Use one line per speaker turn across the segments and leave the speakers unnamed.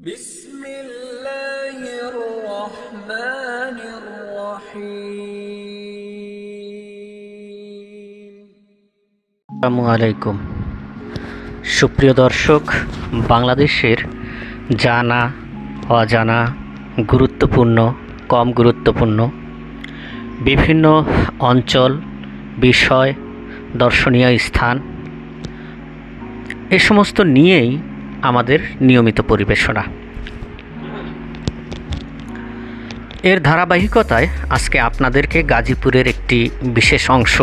بسم الله الرحمن الرحيم
আসসালামু আলাইকুম সুপ্রিয় দর্শক বাংলাদেশের জানা অজানা গুরুত্বপূর্ণ কম গুরুত্বপূর্ণ বিভিন্ন অঞ্চল বিষয় দর্শনীয় স্থান এ সমস্ত নিয়েই আমাদের নিয়মিত পরিবেশনা। এর ধারাবাহিকতায় আজকে আপনাদেরকে গাজীপুরের একটি বিশেষ অংশ,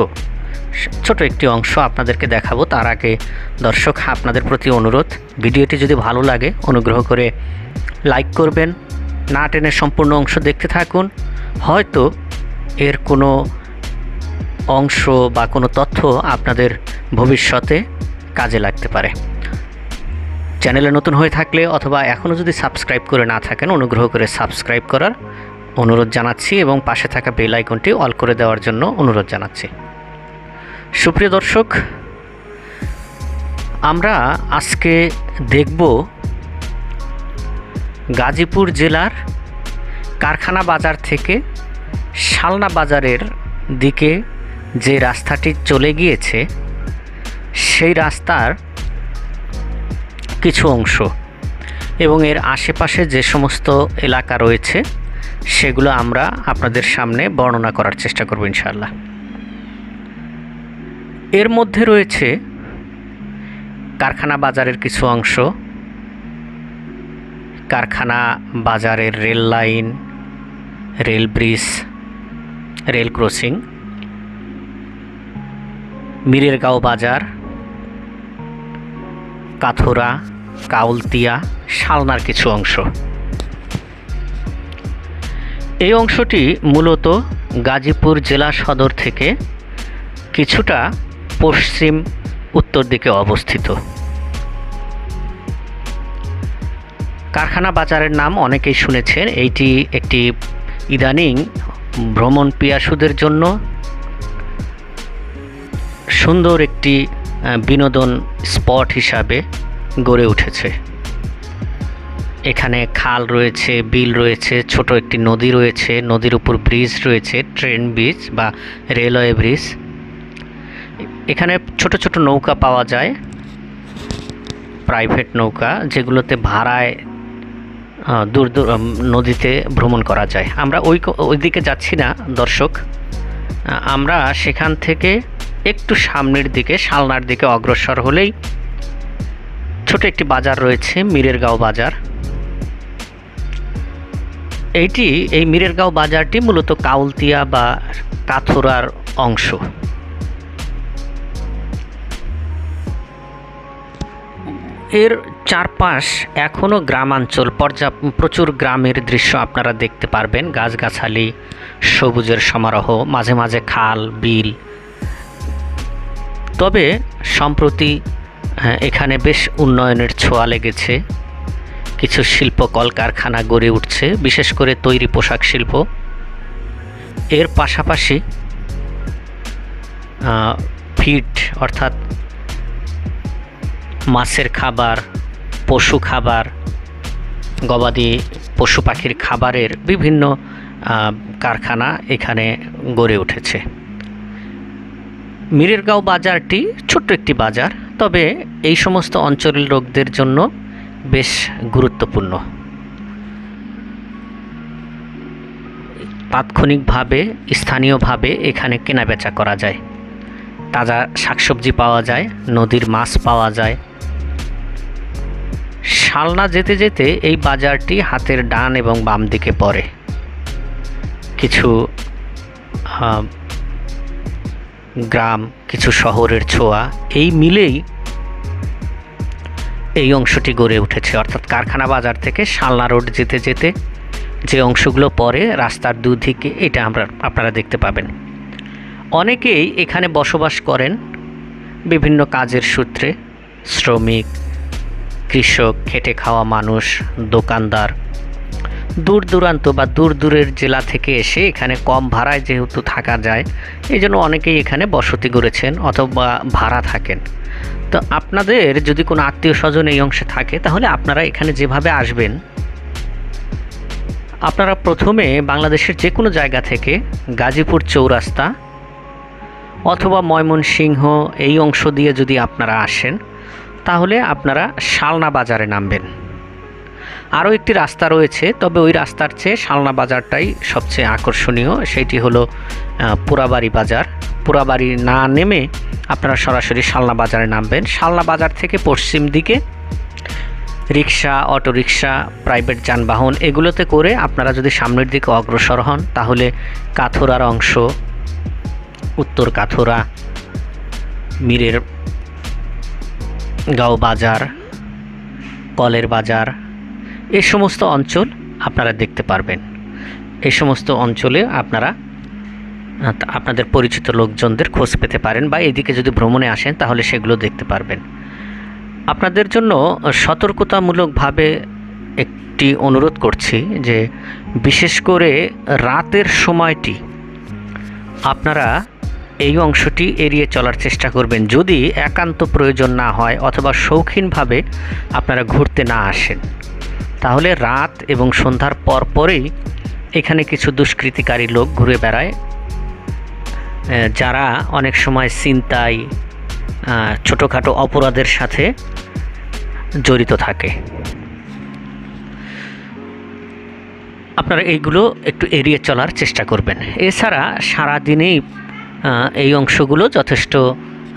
ছোট একটি অংশ আপনাদেরকে দেখাবো। তার আগে দর্শক, আপনাদের প্রতি অনুরোধ, ভিডিওটি যদি ভালো লাগে, অনুগ্রহ করে লাইক করবেন। না টেনে সম্পূর্ণ অংশ দেখতে থাকুন। হয়তো এর কোনো অংশ বা কোনো তথ্য আপনাদের ভবিষ্যতে কাজে লাগতে পারে। চ্যানেলে নতুন হয়ে থাকলে অথবা এখনও যদি সাবস্ক্রাইব করে না থাকেন, অনুগ্রহ করে সাবস্ক্রাইব করার অনুরোধ জানাচ্ছি এবং পাশে থাকা বেল আইকনটি অল করে দেওয়ার জন্য অনুরোধ জানাচ্ছি। সুপ্রিয় দর্শক, আমরা আজকে দেখব গাজীপুর জেলার কারখানা বাজার থেকে শালনা বাজারের দিকে যে রাস্তাটি চলে গিয়েছে, সেই রাস্তার কিছু অংশ। এবং এর আশেপাশে যে সমস্ত এলাকা রয়েছে, সেগুলো আমরা আপনাদের সামনে বর্ণনা করার চেষ্টা করব ইনশাআল্লাহ। এর মধ্যে রয়েছে কারখানা বাজারের কিছু অংশ, কারখানা বাজারের rail line, rail bridge, rail crossing, Mirergaon বাজার কাথুরা, কাউলতিয়া, শালনার কিছু অংশ। এই অংশটি মূলত গাজীপুর জেলা সদর থেকে কিছুটা পশ্চিম উত্তর দিকে অবস্থিত। কারখানা বাজারের নাম অনেকেই শুনেছেন, এইটি একটি ইদানিং ভ্রমণ পিয়াসুদের জন্য সুন্দর একটি বিনোদন স্পট হিসাবে গড়ে উঠেছে। এখানে খাল রয়েছে, বিল রয়েছে, ছোট একটি নদী রয়েছে, নদীর উপর ব্রিজ রয়েছে, ট্রেন ব্রিজ বা রেলওয়ে ব্রিজ। এখানে ছোট ছোট নৌকা পাওয়া যায়, প্রাইভেট নৌকা, যেগুলোতে ভাড়ায় দূর দূর নদীতে ভ্রমণ করা যায়। আমরা ওই ওই দিকে যাচ্ছি না, দর্শক। আমরা সেখান থেকে একটু সামনের দিকে, শালনার দিকে অগ্রসর হলেই ছোট একটি বাজার রয়েছে, মিরেরগাঁও বাজার। এইটি, এই মিরেরগাঁও বাজারটি মূলত কাউলতিয়া বা কাথুরার অংশ। এর চারপাশ এখনও গ্রামাঞ্চল, পর্যাপ, প্রচুর গ্রামের দৃশ্য আপনারা দেখতে পারবেন। গাছগাছালি, সবুজের সমারোহ, মাঝে মাঝে খাল, বিল তবে সম্প্রতি হ্যাঁ, এখানে বেশ উন্নয়নের ছোঁয়া লেগেছে। কিছু শিল্প কলকারখানা গড়ে উঠছে বিশেষ করে তৈরি পোশাক শিল্প। এর পাশাপাশি ফিড অর্থাৎ মাছের খাবার পশু খাবার গবাদি পশু পাখির খাবারের বিভিন্ন কারখানা এখানে গড়ে উঠেছে। মিরেরগাঁও বাজারটি ছোট্ট একটি বাজার, তবে এই সমস্ত অঞ্চলের লোকদের জন্য বেশ গুরুত্বপূর্ণ। তাৎক্ষণিকভাবে, স্থানীয়ভাবে এখানে কেনাবেচা করা যায়। তাজা শাকসবজি পাওয়া যায়, নদীর মাছ পাওয়া যায়। শালনা যেতে যেতে এই বাজারটি হাতের ডান এবং বাম দিকে পড়ে। কিছু গ্রাম, কিছু শহরের ছোঁয়া, এই মিলেই এই অংশটি গড়ে উঠেছে। অর্থাৎ কারখানা বাজার থেকে শালনা রোড যেতে যেতে যে অংশগুলো পড়ে, রাস্তার দুদিকে, এটা আমরা, আপনারা দেখতে পাবেন। অনেকেই এখানে বসবাস করেন বিভিন্ন কাজের সূত্রে। শ্রমিক, কৃষক, খেটে খাওয়া মানুষ, দোকানদার দূর দূরান্ত বা দূর দূরের জেলা থেকে এসে এখানে কম ভাড়ায় যেহেতু থাকা যায়, এই জন্য অনেকেই এখানে বসতি গড়েছেন অথবা ভাড়া থাকেন। তো আপনাদের যদি কোনো আত্মীয় স্বজন এই অংশে থাকে, তাহলে আপনারা এখানে যেভাবে আসবেন, আপনারা প্রথমে বাংলাদেশের যে কোনো জায়গা থেকে গাজীপুর চৌরাস্তা অথবা ময়মনসিংহ এই অংশ দিয়ে যদি আপনারা আসেন, তাহলে আপনারা শালনা বাজারে নামবেন। আরও একটি রাস্তা রয়েছে তবে ওই রাস্তার চেয়ে শালনা বাজারটাই সবচেয়ে আকর্ষণীয়। সেটি হলো আহ, পুরাবাড়ি বাজার। পুরাবাড়ি না নেমে আপনারা সরাসরি শালনা বাজারে নামবেন। শালনা বাজার থেকে পশ্চিম দিকে রিক্সা অটোরিকশা প্রাইভেট যানবাহন এগুলোতে করে আপনারা যদি সামনের দিকে অগ্রসর হন তাহলে কাথুরার অংশ উত্তর কাথুরা মীরের গাঁও বাজার কলের বাজার এই সমস্ত অঞ্চল আপনারা দেখতে পারবেন। এই সমস্ত অঞ্চলে আপনারা আপনাদের পরিচিত লোকজনদের খোঁজ পেতে পারেন বা এদিকে যদি ভ্রমণে আসেন তাহলে সেগুলো দেখতে পারবেন। আপনাদের জন্য সতর্কতামূলকভাবে একটি অনুরোধ করছি যে বিশেষ করে রাতের সময়টি আপনারা এই অংশটি এড়িয়ে চলার চেষ্টা করবেন। যদি একান্ত প্রয়োজন না হয় অথবা শৌখিনভাবে আপনারা ঘুরতে না আসেন। তাহলে রাত এবং সন্ধ্যার পর পরেই এখানে কিছু দুষ্কৃতিকারী লোক ঘুরে বেড়ায়। যারা অনেক সময় ছিনতাই আহ, ছোটোখাটো অপরাধের সাথে জড়িত থাকে। আপনারা এইগুলো একটু এড়িয়ে চলার চেষ্টা করবেন। এছাড়া সারাদিনেই এই অংশগুলো যথেষ্ট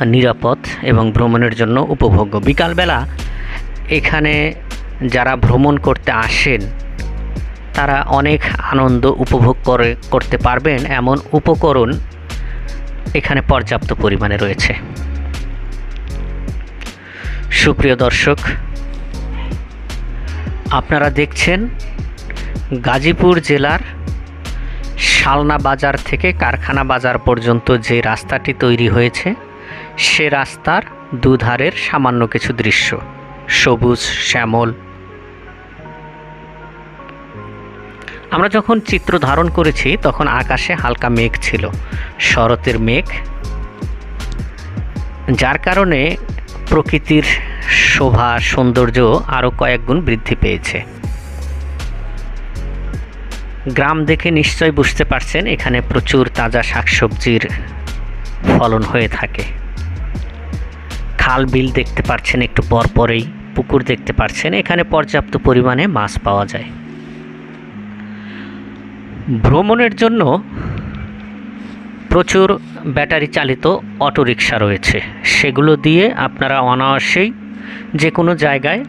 নিরাপদ এবং ভ্রমণের জন্য উপভোগ্য। বিকালবেলা এখানে যারা ভ্রমণ করতে আসেন, তারা অনেক আনন্দ উপভোগ করে, করতে পারবেন এমন উপকরণ এখানে পর্যাপ্ত পরিমাণে রয়েছে। সুপ্রিয় দর্শক, আপনারা দেখছেন গাজীপুর জেলার শালনা বাজার থেকে কারখানা বাজার পর্যন্ত যে রাস্তাটি তৈরি হয়েছে, সে রাস্তার দুধারের সামান্য কিছু দৃশ্য। সবুজ, শ্যামল আমরা যখন চিত্র ধারণ করেছি, তখন আকাশে হালকা মেঘ ছিল। শরতের মেঘ, যার কারণে প্রকৃতির শোভা, সৌন্দর্য আরও কয়েক গুণ বৃদ্ধি পেয়েছে। গ্রাম দেখে নিশ্চয় বুঝতে পারছেন, এখানে প্রচুর তাজা শাকসবজির ফলন হয়ে থাকে। খাল বিল দেখতে পাচ্ছেন একটু পরপরেই পুকুর দেখতে পাচ্ছেন এখানে পর্যাপ্ত পরিমাণে মাছ পাওয়া যায়। ভ্রমণের জন্য প্রচুর ব্যাটারি চালিত অটোরিকশা রয়েছে। সেগুলো দিয়ে আপনারা অনায়াসেই যে কোনো জায়গায়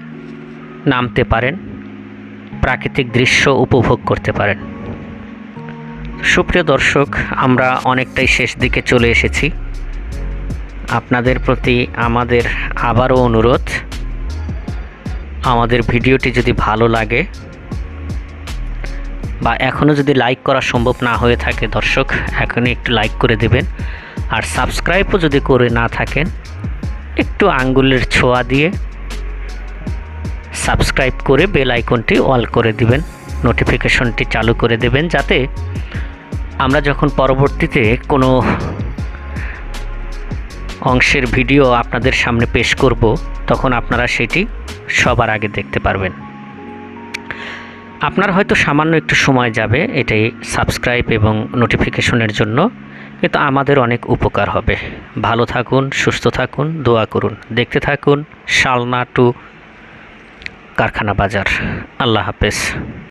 নামতে পারেন, প্রাকৃতিক দৃশ্য উপভোগ করতে পারেন। সুপ্রিয় দর্শক, আমরা অনেকটাই শেষ দিকে চলে এসেছি। আপনাদের প্রতি আমাদের আবারও অনুরোধ, আমাদের ভিডিওটি যদি ভালো লাগে বা এখনও যদি লাইক করা সম্ভব না হয়ে থাকে দর্শক, এখনই একটু লাইক করে দেবেন। আর সাবস্ক্রাইবও যদি করে না থাকেন, একটু আঙ্গুলের ছোঁয়া দিয়ে সাবস্ক্রাইব করে বেল আইকনটি অল করে দিবেন। নোটিফিকেশনটি চালু করে দেবেন যাতে আমরা যখন পরবর্তীতে কোনো অংশের ভিডিও আপনাদের সামনে পেশ করব, তখন আপনারা সেটি সবার আগে দেখতে পারবেন। আপনার হয়তো সামান্য একটু সময় যাবে এটাই সাবস্ক্রাইব এবং নোটিফিকেশনের জন্য। কিন্তু আমাদের অনেক উপকার হবে। ভালো থাকুন, সুস্থ থাকুন, দোয়া করুন। দেখতে থাকুন, শালনা টু কারখানা বাজার। আল্লাহ হাফেজ।